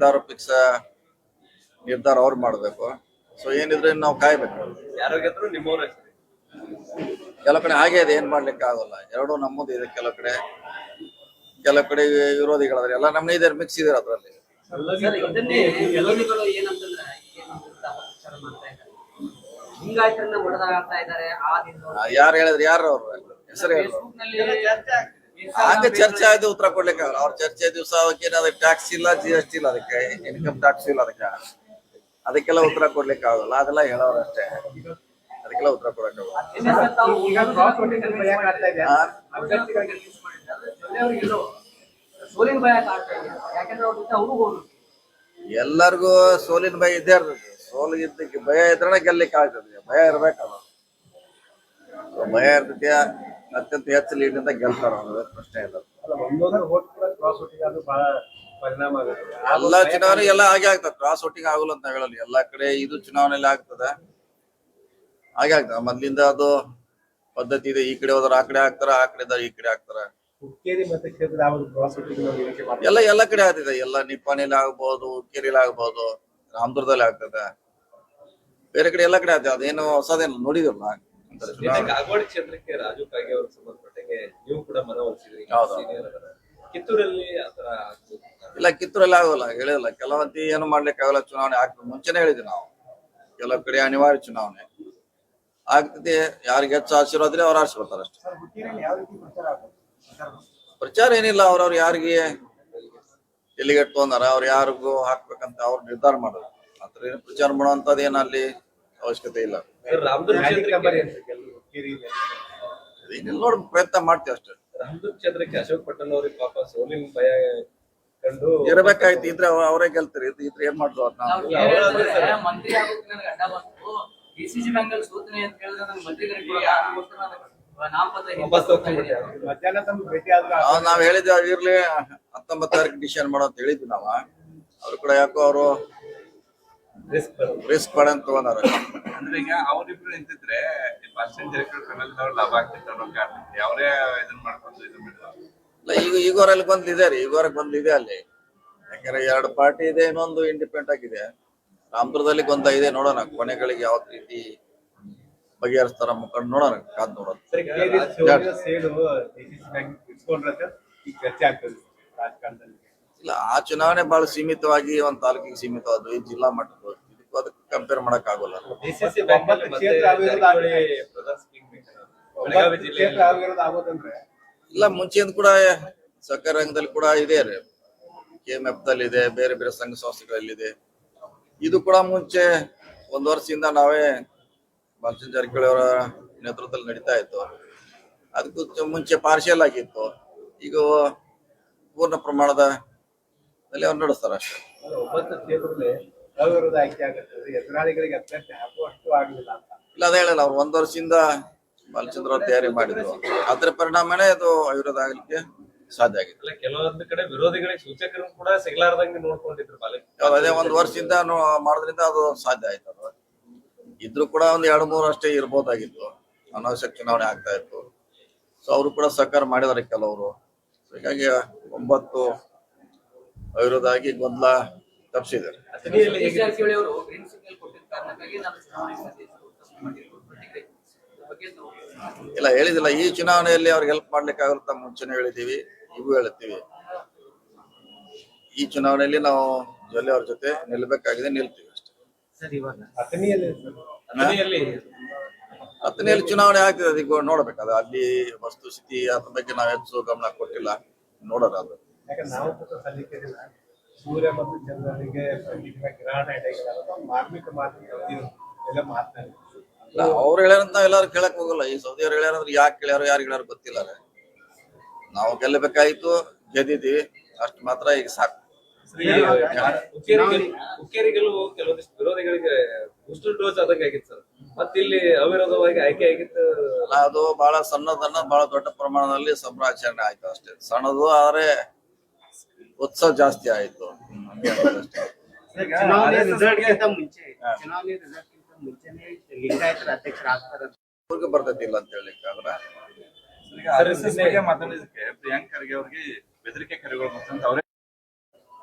ನಿರ್ಧಾರ ಫಿಕ್ಸ್ ನಿರ್ಧಾರ ಅವ್ರು ಮಾಡಬೇಕು. ಸೊ ಏನಿದ್ರೆ ನಾವು ಕಾಯ್ಬೇಕು. ಯಾರೋ ಗೆದ್ರು ನಿಮ್ಮವ್ರ? ಕೆಲವು ಕಡೆ ಹಾಗೆ ಇದೆ ಏನ್ ಮಾಡ್ಲಿಕ್ಕೆ ಆಗೋಲ್ಲ. ಎರಡು ನಮ್ಮದು ಇದೆ ಕೆಲವು ಕಡೆ. ಕೆಲ ಕಡೆ ವಿರೋಧಿಗಳಾದ್ರೆ ಎಲ್ಲ ನಮ್ಮನೆ ಇದೆ ಮಿಕ್ಸ್ ಇದೆ ಅದ್ರಲ್ಲಿ. ಯಾರು ಹೇಳಿದ್ರೆ? ಯಾರು ಅವ್ರ? ಹೆಸರು ಹೇಳಿ ಹಂಗ ಚರ್ಚೆ ಆಯ್ತು ಉತ್ತರ ಕೊಡ್ಲಿಕ್ಕೆ ಅವ್ರ. ಚರ್ಚೆ ದಿವಸ ಅದಕ್ಕೆ ಏನಾದ್ರು ಟ್ಯಾಕ್ಸ್ ಇಲ್ಲ ಜಿ ಎಸ್ ಟಿ ಇಲ್ಲ ಅದಕ್ಕೆ. ಇನ್ಕಮ್ ಟ್ಯಾಕ್ಸ್ ಇಲ್ಲ ಅದಕ್ಕೆ. ಅದಕ್ಕೆಲ್ಲ ಉತ್ತರ ಕೊಡ್ಲಿಕ್ಕೆ ಆಗಲ್ಲ. ಅದೆಲ್ಲ ಹೇಳೋರು ಅಷ್ಟೇ. ಅದಕ್ಕೆಲ್ಲ ಉತ್ತರ ಕೊಡಕ್ಕೆ ಎಲ್ಲರಿಗೂ ಸೋಲಿನ ಭಯ ಇದ್ದೇ ಇರ್ತದೆ. ಸೋಲು ಇದ್ದಕ್ಕೆ ಭಯ ಇದ್ರೆ ಗೆಲ್ಲಿಕ್ಕೆ ಆಗ್ತದೆ. ಭಯ ಇರ್ಬೇಕಲ್ಲ. ಭಯ ಇರ್ತೈತಿ. ಅತ್ಯಂತ ಹೆಚ್ಚು ಲೀಡ್ನಿಂದ ಗೆಲ್ತಾರ ಅನ್ನೋದು ಪ್ರಶ್ನೆ ಇಲ್ಲ ಎಲ್ಲ ಚುನಾವಣೆ ಎಲ್ಲ ಹಾಗೆ ಆಗ್ತದೆ. ಕ್ರಾಸ್ ವೋಟಿಂಗ್ ಆಗಲ್ಲ ಅಂತ ಹೇಳಲ್ಲ. ಎಲ್ಲಾ ಕಡೆ ಇದು ಚುನಾವಣೆಯಲ್ಲಿ ಆಗ್ತದೆ. ಹಾಗೆ ಆಗ್ತದೆ. ಮೊದ್ಲಿಂದ ಅದು ಪದ್ಧತಿ ಇದೆ. ಈ ಕಡೆ ಹೋದ್ರೆ ಆ ಕಡೆ ಹಾಕ್ತಾರ ಆ ಕಡೆ ಈ ಕಡೆ ಹಾಕ್ತಾರ. ಎಲ್ಲ ಎಲ್ಲ ಕಡೆ ಆಗ್ತಿದೆ. ಎಲ್ಲ ನಿಪ್ಪಾಣಿಲಿ ಆಗ್ಬಹುದು ಹುಕ್ಕೇರಿಲಿ ಆಗ್ಬಹುದು ರಾಮದುರ್ಗದಲ್ಲಿ ಆಗ್ತದೆ. ಬೇರೆ ಕಡೆ ಎಲ್ಲ ಕಡೆ ಆಗ್ತದೆ. ಅದೇನು ಹೊಸದೇನು ನೋಡಿದಿಲ್ಲ ಕಾಗವಾಡ ಕ್ಷೇತ್ರಕ್ಕೆ ರಾಜು ಕಾಗೆ ಅವ್ರಿಗೆ ಸಂಬಂಧಪಟ್ಟಂಗೆ ನೀವು ಕೂಡ ಮನವೊಲಿಸಿದ್ರಿ. ಕಿತ್ತೂರಲ್ಲಿ ಆತರ ಇಲ್ಲ ಕಿತ್ತೂರಲ್ಲಿ ಆಗೋಲ್ಲ ಹೇಳಿಲ್ಲ. ಕೆಲವಂತಿ ಏನು ಮಾಡ್ಲಿಕ್ಕೆ ಆಗಲ್ಲ ಚುನಾವಣೆ ಆಗ್ತದೆ ಮುಂಚೆನೆ ಹೇಳಿದ್ವಿ ನಾವು. ಕೆಲವು ಕಡೆ ಅನಿವಾರ್ಯ ಚುನಾವಣೆ. ಆಗ್ತದೆ ಯಾರಿಗೆ ಹೆಚ್ಚು ಆಶೀರ್ವಾದ ಅವ್ರ ಆರಿಸ್ಕೊಳ್ತಾರೆ ಅಷ್ಟೇ. ಸರ್ ಹುಕ್ಕೇರಿಯಲ್ಲಿ ಯಾವ ರೀತಿ ಪ್ರಚಾರ ಆಗುತ್ತೆ ಪ್ರಚಾರ ಅವ್ರ ಏನಿಲ್ಲ ಅವ್ರವ್ರು ಯಾರಿಗೆ ಎಲ್ಲಿಗೆ ಇಟ್ಕೊಂಡಾರ ಅವ್ರು ಯಾರಿಗೂ ಹಾಕ್ಬೇಕಂತ ಅವ್ರು ನಿರ್ಧಾರ ಮಾಡೋದು ಮಾತ್ರ ಏನು ಪ್ರಚಾರ ಮಾಡುವಂತದ್ದು ಏನಲ್ಲಿ ಅಲ್ಲಿ? ಅವಶ್ಯಕತೆ ಇಲ್ಲ. ನೋಡಿ ಪ್ರಯತ್ನ ಮಾಡ್ತೀವಿ ಅಷ್ಟೇ. ರಾಮದುರ್ಗ ಕ್ಷೇತ್ರಕ್ಕೆ ಅಶೋಕ್ ಪಟೇಲ್ ಅವ್ರಿಗೆ ಪಾಪ ಸೋಲಿನ ಭಯ ಕಂಡು ಇರಬೇಕಾಯ್ತು ಇದ್ರೆ ಅವರೇ ಗೆಲ್ತಾರೆ. ಇದು ಇದ್ರೆ ಏನ್ ಮಾಡ್ದು ಅವ್ರು ನಾವು? ನಾವು ಮಂತ್ರಿ ಆಗೋಕೆ ನನಗೆ ಅಡ್ಡ ಬಂತು. ಬ್ಯಾಂಕ್ ಅಲ್ಲಿ ಸೋತನೆ ಅಂತ ಹೇಳಿದ್ರೆ ಮಂತ್ರಿಗಳಿಗೆ ನಾವ್ ಹೇಳಿದ್ವಿ ಇರ್ಲಿ ಹತ್ತೊಂಬತ್ತು ತಾರೀಕು ಡಿಸಿಷನ್ ಮಾಡೋ ಅಂತ ಹೇಳಿದ್ವಿ ನಾವ. ಅವ್ರು ಕೂಡ ಯಾಕೋ ಅವರು ರಿಸ್ಕ್ ಪಡಂತ ತಗೊಂಡಾರ ಅಂದ್ರೆ ಈಗ ಅವ್ರಿಬ್ರು ನಿಂತಿದ್ರೆ ಪ್ಯಾಸೆಂಜರ್ ಕನ್ನಡದವ್ರು ಲಾಭ ಆಗ್ತಿತ್ತು ಅನ್ನೋ ಕಾರಣಕ್ಕೆ ಅವರೇ ಇದನ್ನ ಮಾಡ್ಕೊಂಡು ಇದನ್ನ ಮಾಡಿದ್ರು ಇಲ್ಲ ಈಗ ಈಗೋರಲ್ಲಿ ಬಂದಿದೆ ರೀ ಈಗೋರಿಗೆ ಬಂದಿದೆ ಅಲ್ಲಿ. ಯಾಕಂದ್ರೆ ಎರಡು ಪಾರ್ಟಿ ಇದೆ ಇನ್ನೊಂದು ಇಂಡಿಪೆಂಡೆಂಟ್ ಆಗಿದೆ. ರಾಮದುರ್ಗದಲ್ಲಿ ಗೊಂದ ಇದೆ ನೋಡೋಣ ಕೊನೆಗಳಿಗೆ ಯಾವ ರೀತಿ ಬಗೆಹರಿಸ್ತಾರ ಮುಖಂಡ್ ನೋಡೋಣ ಕಾದ್ ನೋಡೋಣ. ಚರ್ಚೆ ಆಗ್ತದೆ ರಾಜಕಾರಣದಲ್ಲಿ. ಇಲ್ಲ ಆ ಚುನಾವಣೆ ಬಹಳ ಸೀಮಿತವಾಗಿ ಒಂದ್ ತಾಲೂಕಿಗೆ ಸೀಮಿತವಾದ ಈ ಜಿಲ್ಲಾ ಇದಕ್ಕೂ ಅದಕ್ಕೆ ಕಂಪೇರ್ ಮಾಡಕ್ ಆಗೋಲ್ಲ. ಇಲ್ಲ ಮುಂಚೆಯಿಂದ ಕೂಡ ಸರ್ಕಾರ ರಂಗದಲ್ಲಿ ಕೂಡ ಇದೆ ರೀ. ಕೆ ಎಂ ಎಫ್ ದಲ್ಲಿ ಇದೆ ಬೇರೆ ಬೇರೆ ಸಂಘ ಸಂಸ್ಥೆಗಳಲ್ಲಿದೆ ಇದು. ಕೂಡ ಮುಂಚೆ ಒಂದ್ ವರ್ಷದಿಂದ ನಾವೇ ಬಾಲಚಂದ್ರ ಜಾರಕಿಹೊಳಿ ಅವರ ನೇತೃತ್ವದಲ್ಲಿ ನಡೀತಾ ಇತ್ತು. ಅದಕ್ಕೂ ಮುಂಚೆ ಪಾರ್ಶಿಯಲ್ ಆಗಿತ್ತು. ಈಗ ಪೂರ್ಣ ಪ್ರಮಾಣದ ಅಲ್ಲಿ ಅವ್ರು ನಡೆಸ್ತಾರೆ ಅಷ್ಟೇ. ಒಂಬತ್ತು ಕ್ಷೇತ್ರದಲ್ಲಿ ಅವಿರೋಧ ಆಯ್ಕೆ ಆಗುತ್ತೆ ಅದು ಎದುರಾಳಿಗಳಿಗೆ ಅಭ್ಯರ್ಥಿ ಹಾಕುವಷ್ಟು ಆಗಲಿಲ್ಲ ಅಂತ. ಇಲ್ಲ ಅದೇ ಹೇಳಲ್ಲ ಅವ್ರು ಒಂದ್ ವರ್ಷದಿಂದ ಬಾಲಚಂದ್ರ ಅವ್ರು ತಯಾರಿ ಮಾಡಿದ್ರು. ಅದ್ರ ಪರಿಣಾಮನೇ ಅದು ಅವಿರೋಧ ಆಗ್ಲಿಕ್ಕೆ ಸಾಧ್ಯ ಆಗಿತ್ತು. ಅಲ್ಲ ಕೆಲವೊಂದು ಕಡೆ ವಿರೋಧಿಗಳಿಗೆ ಸೂಚಕರು ಕೂಡ ಸಿಗ್ಲಾರ್ದಂಗೆ ನೋಡ್ಕೊಂಡಿದ್ರು ಬಾಲಕಿ ಅದೇ ಒಂದ್ ವರ್ಷದಿಂದ ಮಾಡೋದ್ರಿಂದ ಅದು ಸಾಧ್ಯ ಆಯ್ತು ಅದು. ಇದ್ರು ಕೂಡ ಒಂದ್ ಎರಡು ಮೂರು ಅಷ್ಟೇ ಇರ್ಬೋದಾಗಿತ್ತು. ಅನಾವಶ್ಯಕ ಚುನಾವಣೆ ಆಗ್ತಾ ಇತ್ತು. ಸೊ ಅವರು ಕೂಡ ಸಹಕಾರ ಮಾಡಿದಾರೆ ಕೆಲವರು. ಹೀಗಾಗಿ ಒಂಬತ್ತು ಅವಿರೋಧ ಆಗಿ ಗೊಂದಲ ತಪ್ಪಿಸಿದ್ದಾರೆ ಇಲ್ಲ ಹೇಳಿದಿಲ್ಲ. ಈ ಚುನಾವಣೆಯಲ್ಲಿ ಅವ್ರಿಗೆ ಹೆಲ್ಪ್ ಮಾಡ್ಲಿಕ್ಕೆ ಆಗುತ್ತೆ ಮುಂಚೆನೆ ಹೇಳಿದೀವಿ ಇವು ಹೇಳ್ತೀವಿ ಈ ಚುನಾವಣೆಯಲ್ಲಿ ನಾವು ಜೊಲ್ಲೆ ಅವ್ರ ಜೊತೆ ನಿಲ್ಬೇಕಾಗಿದೆ ನಿಲ್ತೀವಿ ಅಷ್ಟೇ. ಹತ್ತನೆಯಲ್ಲಿ ಚುನಾವಣೆ ಆಗ್ತದೆ. ಅದಕ್ಕೆ ನೋಡ್ಬೇಕು. ಅದು ಅಲ್ಲಿ ವಸ್ತುಸ್ಥಿತಿ ಅದ್ರ ಬಗ್ಗೆ ನಾವು ಹೆಚ್ಚು ಗಮನ ಕೊಟ್ಟಿಲ್ಲ. ನೋಡೋಣ ಅದು. ಯಾಕಂದ್ರೆ ನಾವು ಕೂಡ ಸಲ್ಲಿಕೆದಿಲ್ಲ ಸೂರ್ಯ ಮತ್ತು ಚಂದ್ರನಿಗೆ ಪ್ರತಿದಿನ ಗ್ರಹಣ ಮಾರ್ಮಿಕ ಮಾತು ಎಲ್ಲ ಮಾತನಾಡಿ ಇಲ್ಲ ಅವ್ರು ಹೇಳ್ಯಾರಂತ ನಾವ್ ಎಲ್ಲಾರು ಕೇಳಕ್ ಹೋಗಲ್ಲ. ಈ ಸೌದಿ ಅವ್ರು ಹೇಳ್ಯಾರಂದ್ರೆ ಯಾಕೆ ಕೇಳ್ಯಾರು ಯಾರು ಹೇಳ್ಯಾರ ಗೊತ್ತಿಲ್ಲ. ನಾವು ಗೆಲ್ಲಬೇಕಾಯ್ತು ಗೆದ್ದಿದ್ದೀವಿ. ಅಷ್ಟು ಮಾತ್ರ ಈಗ ಸಾಕು. ಹುಕ್ಕೇರಿಗೆ ಹುಕ್ಕೇರಿಗೆಲ್ಲೂ ಕೆಲವೊಂದಿಷ್ಟು ವಿರೋಧಿಗಳಿಗೆ ಬೂಸ್ಟರ್ ಡೋಸ್ ಆದಂಗೆ ಆಗಿತ್ತು ಸರ್. ಮತ್ತೆ ಇಲ್ಲಿ ಅವಿರೋಧವಾಗಿ ಆಯ್ಕೆ ಆಗಿತ್ತು. ಅದು ಬಹಳ ಸಣ್ಣದನ್ನ ಬಹಳ ದೊಡ್ಡ ಪ್ರಮಾಣದಲ್ಲಿ ಸಂಭ್ರಾಚರಣೆ ಆಯ್ತು ಅಷ್ಟೇ. ಸಣ್ಣದು ಆದ್ರೆ ಉತ್ಸವ ಜಾಸ್ತಿ ಆಯ್ತು. ಚುನಾವಣೆ ರಿಸಲ್ಟ್ ಗಿಂತ ಮುಂಚೆ ಚುನಾವಣೆ ರಿಸಲ್ಟ್ ಗಿಂತ ಮುಂಚೆನೆ ಲಿಂಗಾಯತರ ಅಧ್ಯಕ್ಷರಾಗ್ತಾರೆ ಅವ್ರಿಗೆ ಬರ್ತೈತಿ ಇಲ್ಲ ಅಂತ ಹೇಳಿಕ್ಕೆ ಆದ್ರೆ ಈಗ ಆರ್ ಎಸ್ ಎಸ್ ಬಗ್ಗೆ ಮಾತಾಡಿದಕ್ಕೆ ಪ್ರಿಯಾಂಕ್ ಖರ್ಗೆ ಅವ್ರಿಗೆ ಬೆದರಿಕೆ ಕರೆಗಳು ಬರ್ತಂತ ಅವರೇ